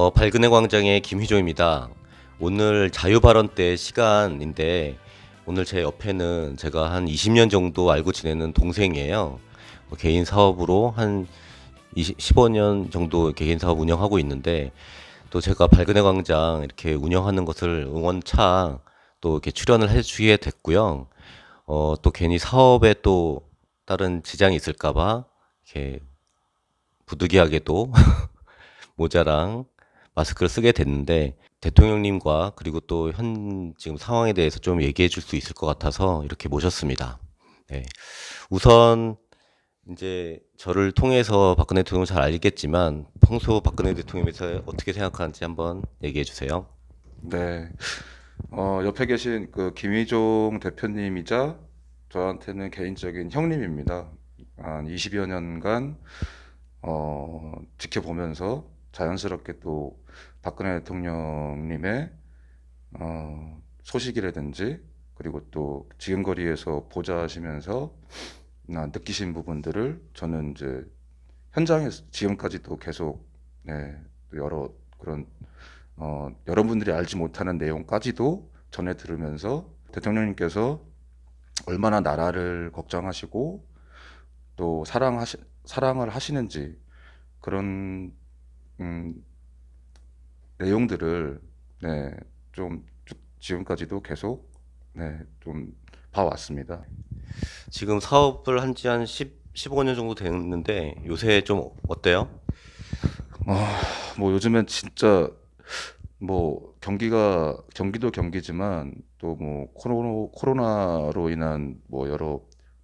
어, 발근의 광장의 김희조입니다. 오늘 자유 발언 때 시간인데 오늘 제 옆에는 제가 한 20년 정도 알고 지내는 동생이에요. 어, 개인 사업으로 한 20, 15년 정도 개인 사업 운영하고 있는데 또 제가 발근의 광장 이렇게 운영하는 것을 응원차 또 이렇게 출연을 해주게 됐고요. 어, 또 괜히 사업에 또 다른 지장이 있을까봐 이렇게 부득이하게도 모자랑 마스크를 쓰게 됐는데 대통령님과 그리고 또 현 지금 상황에 대해서 좀 얘기해 줄 수 있을 것 같아서 이렇게 모셨습니다. 네. 우선 이제 저를 통해서 박근혜 대통령 잘 알겠지만 평소 박근혜 대통령에 대해서 어떻게 생각하는지 한번 얘기해 주세요. 네. 어, 옆에 계신 그 김희종 대표님이자 저한테는 개인적인 형님입니다. 한 20여 년간 어, 지켜보면서 자연스럽게 또 박근혜 대통령님의 어, 소식이라든지 그리고 또 지금 거리에서 보좌하시면서 나 느끼신 부분들을 저는 이제 현장에서 지금까지도 계속 네, 또 여러 그런 어, 여러분들이 알지 못하는 내용까지도 전해 들으면서 대통령님께서 얼마나 나라를 걱정하시고 또 사랑하시, 사랑을 하시는지 그런 음, 내용들을 네, 좀쭉 지금까지도 계속 네, 좀 봐왔습니다. 지금 사업을 한 지한 10, 15년 정도 됐는데 요새 좀 어때요? 뭐 요즘엔 진짜 뭐 경기가 경기도 경기지만 또 뭐 코로나 코로나로 인한 뭐 여러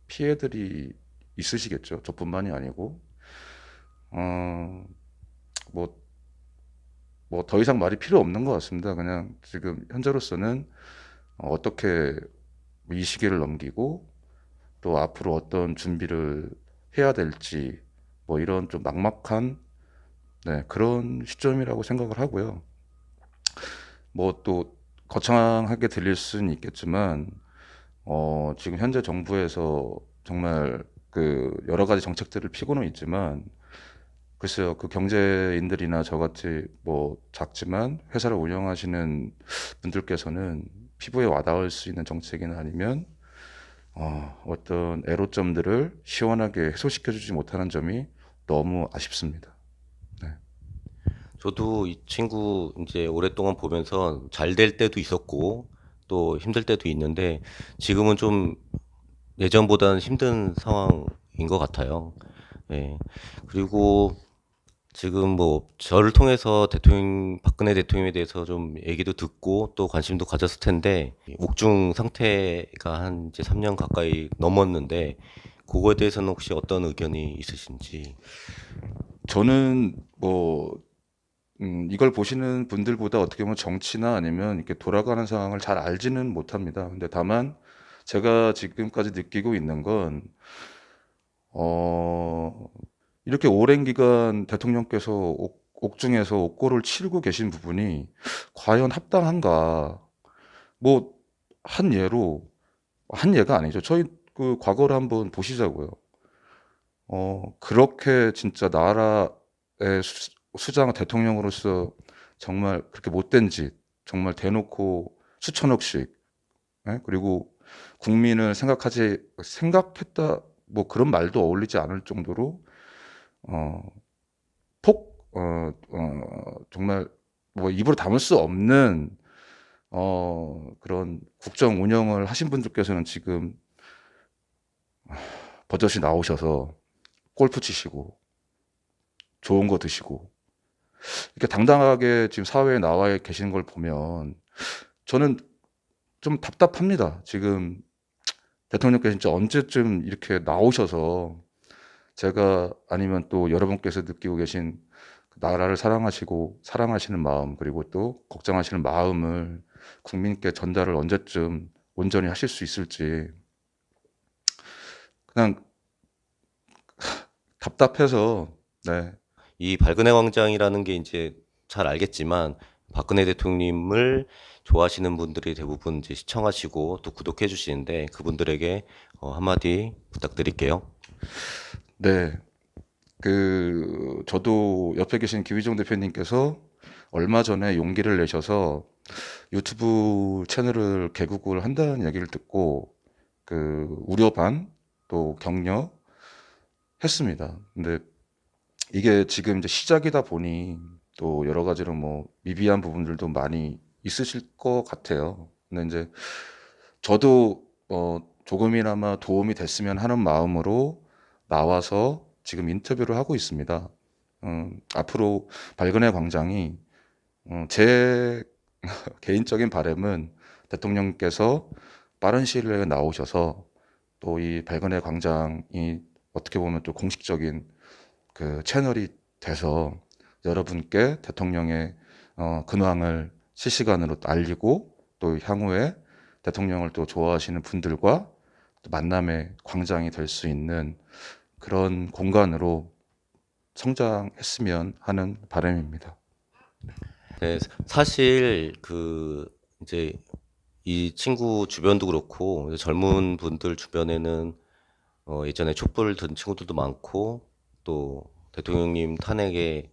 피해들이 있으시겠죠. 저뿐만이 아니고 어 뭐 뭐 더 이상 말이 필요 없는 것 같습니다. 그냥 지금 현재로서는 어, 어떻게 이 시기를 넘기고 또 앞으로 어떤 준비를 해야 될지 뭐 이런 좀 막막한 네, 그런 시점이라고 생각을 하고요. 뭐 또 거창하게 들릴 수는 있겠지만 어, 지금 현재 정부에서 정말 그 여러 가지 정책들을 피고는 있지만 글쎄요, 그 경제인들이나 저같이 뭐 작지만 회사를 운영하시는 분들께서는 피부에 와닿을 수 있는 정책이나 아니면 어, 어떤 애로점들을 시원하게 해소시켜주지 못하는 점이 너무 아쉽습니다. 저도 이 친구 이제 오랫동안 보면서 잘 될 때도 있었고 또 힘들 때도 있는데 지금은 좀 예전보다는 힘든 상황인 것 같아요. 예. 그리고 지금 뭐 저를 통해서 대통령 박근혜 대통령에 대해서 좀 얘기도 듣고 또 관심도 가졌을 텐데 옥중 상태가 한 이제 3년 가까이 넘었는데 그거에 대해서는 혹시 어떤 의견이 있으신지 저는 뭐 음, 이걸 보시는 분들보다 어떻게 보면 정치나 아니면 이렇게 돌아가는 상황을 잘 알지는 못합니다. 근데 다만 제가 지금까지 느끼고 있는 건, 어, 이렇게 오랜 기간 대통령께서 옥, 옥중에서 옥고를 치르고 계신 부분이 과연 합당한가? 뭐, 한 예로, 한 예가 아니죠. 저희 그 과거를 한번 보시자고요. 어, 그렇게 진짜 나라의 수, 수장 대통령으로서 정말 그렇게 못된 짓, 정말 대놓고 수천억씩, 예? 그리고 국민을 생각하지, 생각했다, 뭐 그런 말도 어울리지 않을 정도로, 어, 폭, 어, 어, 정말 뭐 입으로 담을 수 없는, 어, 그런 국정 운영을 하신 분들께서는 지금 버젓이 나오셔서 골프 치시고, 좋은 거 드시고, 이렇게 당당하게 지금 사회에 나와 계시는 걸 보면 저는 좀 답답합니다. 지금 대통령께서 진짜 언제쯤 이렇게 나오셔서 제가 아니면 또 여러분께서 느끼고 계신 그 나라를 사랑하시고 사랑하시는 마음 그리고 또 걱정하시는 마음을 국민께 전달을 언제쯤 온전히 하실 수 있을지 그냥 답답해서 네. 이 발근의 광장이라는 게 이제 잘 알겠지만 박근혜 대통령님을 좋아하시는 분들이 대부분 이제 시청하시고 또 구독해 주시는데 그분들에게 어, 한마디 부탁드릴게요. 네. 그 저도 옆에 계신 김희종 대표님께서 얼마 전에 용기를 내셔서 유튜브 채널을 개국을 한다는 얘기를 듣고 그 우려 반또 격려 했습니다. 근데 이게 지금 이제 시작이다 보니 또 여러 가지로 뭐 미비한 부분들도 많이 있으실 것 같아요. 근데 이제 저도 어 조금이나마 도움이 됐으면 하는 마음으로 나와서 지금 인터뷰를 하고 있습니다. 음, 앞으로 발근의 광장이 어, 제 개인적인 바람은 대통령께서 빠른 시일 내에 나오셔서 또 이 발근의 광장이 어떻게 보면 또 공식적인 그 채널이 돼서 여러분께 대통령의 어, 근황을 실시간으로 또 알리고 또 향후에 대통령을 또 좋아하시는 분들과 또 만남의 광장이 될 수 있는 그런 공간으로 성장했으면 하는 바람입니다. 네, 사실 그 이제 이 친구 주변도 그렇고 젊은 분들 주변에는 어 예전에 촛불 든 친구들도 많고 또 대통령님 탄핵에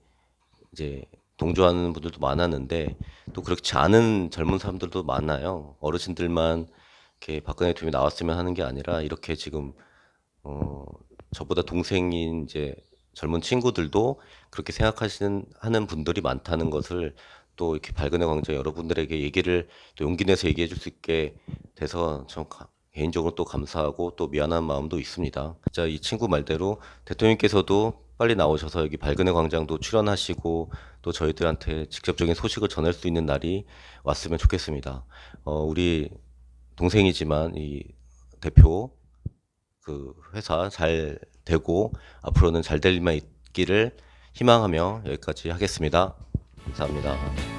이제 동조하는 분들도 많았는데 또 그렇지 않은 젊은 사람들도 많아요. 어르신들만 이렇게 박근혜 대통령이 나왔으면 하는 게 아니라 이렇게 지금 어 저보다 동생인 이제 젊은 친구들도 그렇게 생각하시는 하는 분들이 많다는 것을 또 이렇게 발근의 광장 여러분들에게 얘기를 또 용기 내서 얘기해 줄 수 있게 돼서 좀 가- 개인적으로 또 감사하고 또 미안한 마음도 있습니다. 진짜 이 친구 말대로 대통령께서도 빨리 나오셔서 여기 발근의 광장도 출연하시고 또 저희들한테 직접적인 소식을 전할 수 있는 날이 왔으면 좋겠습니다. 어, 우리 동생이지만 이 대표 그 회사 잘 되고 앞으로는 잘 될 일만 있기를 희망하며 여기까지 하겠습니다. 감사합니다.